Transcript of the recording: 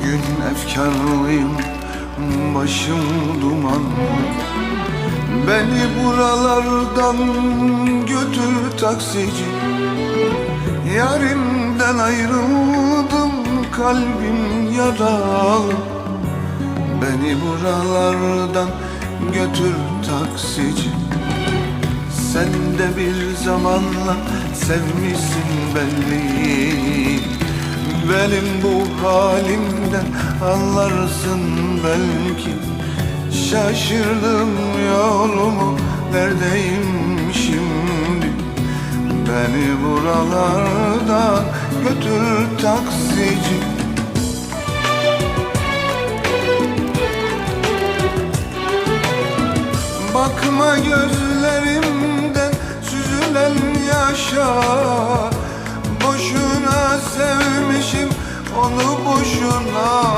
Bugün efkarlıyım başım duman. Beni buralardan götür taksici Yarimden ayrıldım kalbim yaralı Beni buralardan götür taksici Sen de bir zamanla sevmişsin belli Benim bu halimden anlarsın belki. Şaşırdım yolumu neredeyim şimdi? Beni buralardan götür taksici. Bakma gözlerimden süzülen yaşa onu boşuna